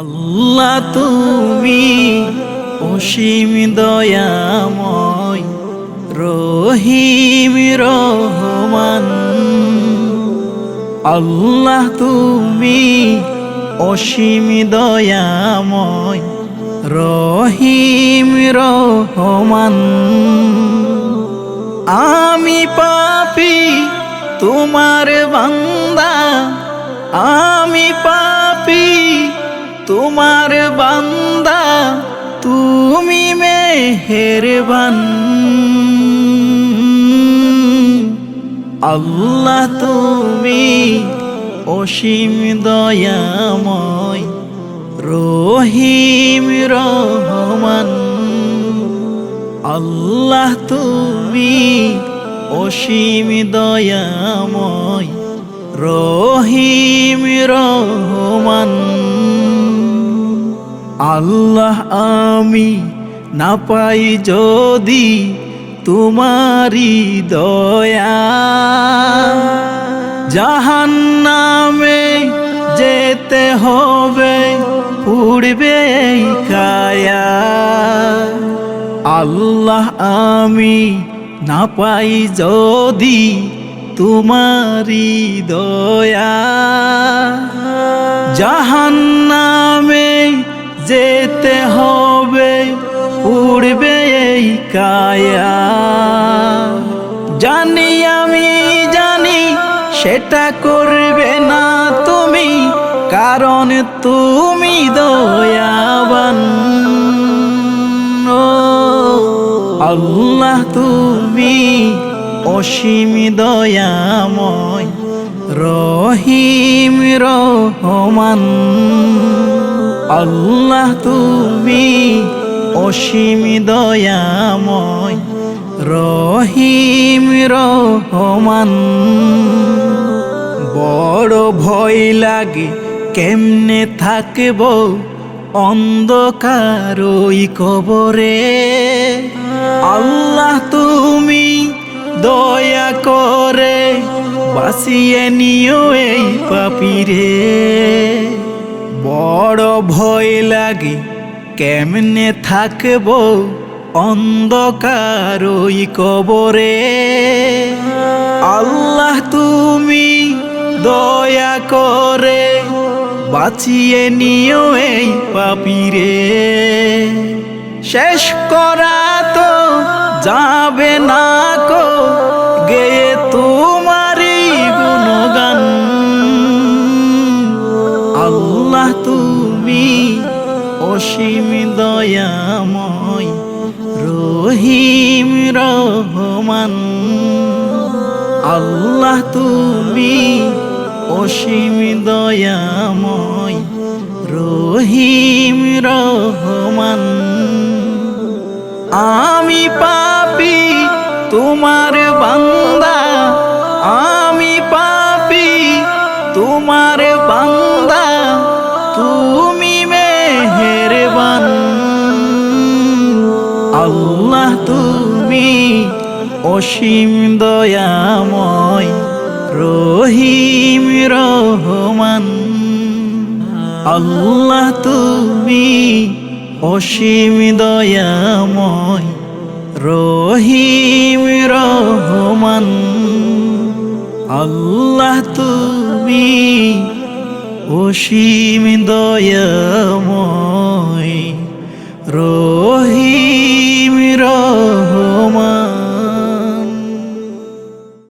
আল্লাহ তুমি অসীম দয়াময়, রহিম রহমান। আল্লাহ তুমি অসীম দয়াময়, রহিম রহমান। আমি পাপি, তোমার বান্দা পাপি তোমার বান্দা, তুমি মেহেরবান। আল্লাহ তুমি অসীম দয়াময়, রহিম রহমান। আল্লাহ তুমি অসীম দয়াময়, রহিম রহমান। আল্লাহ আমি না পাই যদি তোমারি দয়া। জাহান নামে যেতে হবে, উড়বে কায়া আল্লাহ আমি না পাই যদি তোমারি দয়া। জাহান যেতে হবে, উড়বে এই কায়া। জানি আমি জানি সেটা করবে না তুমি, কারণ তুমি দয়াবান। আল্লাহ, তুমি অসীম দয়াময়, রহিম রহমান। আল্লাহ তুমি অসীম দয়াময়, রহিম রহমান। বড় ভয় লাগে কেমনে থাকব অন্ধকার ওই কবরে। আল্লাহ তুমি দয়া করে বাসিয়ে নিও এই পাপিরে। ভয় লাগে, কেমনে থাকব? অন্ধকার ওই কবরে। আল্লাহ তুমি দয়া করে বাঁচিয়ে নিও এই পাপিরে। শেষ করা তো যাবে না কো গেয়ে তোমারই গুণগান। আল্লাহ তুমি অসীম দয়াময় রহিম রহমান। আল্লাহ তুমি অসীম দয়াময় রহিম রহমান। আমি পাপি তোমার বান্দা। আমি পাপি তোমার বান্দা। তুমি আল্লাহ তুমি অসীম দয়াময়, রহিম রহমান। আল্লাহ তুমি অসীম দয়াময়, রহিম রহমান। আল্লাহ তুমি অসীম দয়াময়, রহিম